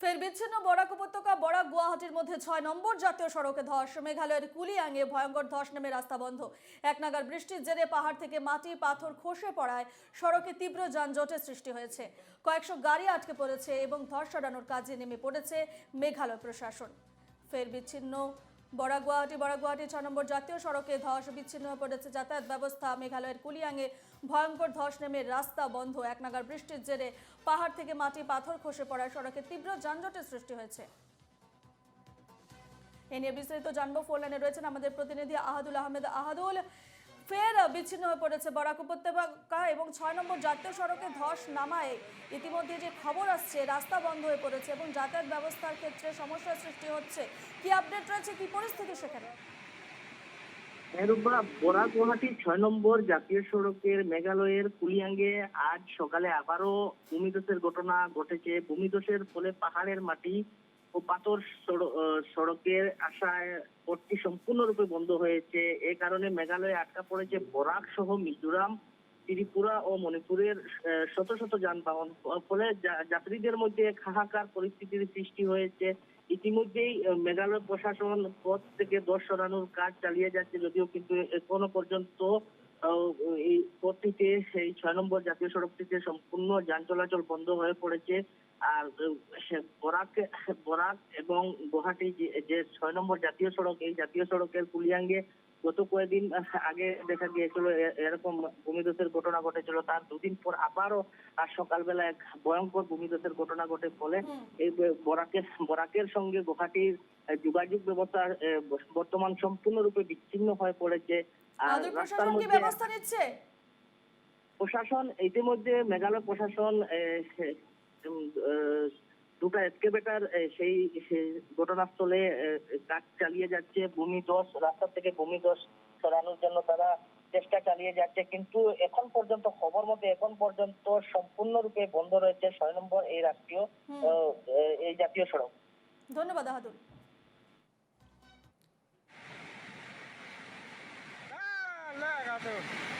ফের বিচ্ছিন্ন বরাক উপত্যকা, বরাক গুয়াহাটির মধ্যে ছয় নম্বর জাতীয় সড়কে ধস, মেঘালয়ের কুলিয়াঙে ভয়ঙ্কর ধস নেমে রাস্তা বন্ধ। এক নাগার বৃষ্টির জেরে পাহাড় থেকে মাটি, পাথর খসে পড়ায় সড়কে তীব্র যানজটের সৃষ্টি হয়েছে। কয়েকশো গাড়ি আটকে পড়েছে এবং ধস সরানোর কাজে নেমে পড়েছে মেঘালয় প্রশাসন। ফের বিচ্ছিন্ন বড়া গুয়াহাটি বড়া গুয়াহাটি ছ নম্বর জাতীয় সড়কে ধস বিচ্ছিন্ন হয়ে পড়েছে যাতায়াত ব্যবস্থা। মেঘালয়ের কুলিয়াঙ্গে ভয়ঙ্কর ধস নেমে রাস্তা বন্ধ। এক নাগার বৃষ্টির জেরে পাহাড় থেকে মাটি পাথর খসে পড়ায় সড়কে তীব্র যানজটের সৃষ্টি হয়েছে। এ নিয়ে বিস্তারিত জানব। ফোন লাইনে রয়েছেন আমাদের প্রতিনিধি আহাদুল আহমেদ। আহাদুল ফের বিচ্ছিন্ন হয়ে পড়েছে বরাক উপত্যকা এবং ছয় নম্বর জাতীয় সড়কে ধস নামায়। ইতিমধ্যে যে খবর আসছে, রাস্তা বন্ধ হয়ে পড়েছে এবং যাতায়াত ব্যবস্থার ক্ষেত্রে সমস্যার সৃষ্টি হচ্ছে। কি আপডেট রয়েছে? কি পরিস্থিতি সেখানে? বড়া গুয়াহাটি ছয় নম্বর জাতীয় সড়কের মেঘালয়ের কুলিয়াঙ্গে আজ সকালে আবারও ভূমিধসের ঘটনা ঘটেছে। ভূমিধসের ফলে পাহাড়ের মাটি ও পাথর সড়কের আশায় পথটি সম্পূর্ণরূপে বন্ধ হয়েছে। এ কারণে মেঘালয়ে আটকা পড়েছে বরাক সহ মিজোরাম, ত্রিপুরা ও মণিপুরের শত শত যানবাহন। ফলে যাত্রীদের মধ্যে হাহাকার পরিস্থিতির সৃষ্টি হয়েছে। ইতিমধ্যেই মেঘালয় প্রশাসন পথ থেকে দশ সরানোর কাজ চালিয়ে যাচ্ছে, যদিও কিন্তু এখনও পর্যন্ত এই পথটিতে সেই ছয় নম্বর জাতীয় সড়কটিতে সম্পূর্ণ যান চলাচল বন্ধ হয়ে পড়েছে। আর বরাক বরাক এবং গুয়াহাটি যে- ছয় নম্বর জাতীয় সড়ক এই জাতীয় সড়কের কুলিয়াঙ্গে গত কয়েকদিন আগে দেখা গিয়েছিল এরকম ভূমিধসের ঘটনা ঘটেছিল। তার দুদিন পর আবারও আজ সকালবেলা এক ভয়ঙ্কর ভূমিধসের ঘটনা ঘটে ফলে এই বরাকের বরাকের সঙ্গে গুয়াহাটির যোগাযোগ ব্যবস্থা বর্তমান সম্পূর্ণরূপে বিচ্ছিন্ন হয়ে পড়েছে। আর রাস্তার মধ্যে ব্যবস্থা নিচ্ছে প্রশাসন ইতিমধ্যে মেঘালয় প্রশাসন দুটো এক্সকেভেটার সেই ঘটনাস্থলে কাজ চালিয়ে যাচ্ছে। ভূমি দোষ রাস্তা থেকে ভূমি দোষ সরানোর জন্য তারা চেষ্টা চালিয়ে যাচ্ছে। কিন্তু এখন পর্যন্ত খবর মতে এখন পর্যন্ত সম্পূর্ণরূপে বন্ধ রয়েছে। ছয় নম্বর এই রাষ্ট্রীয় এই জাতীয় সড়ক। ধন্যবাদ আহাদুল out there.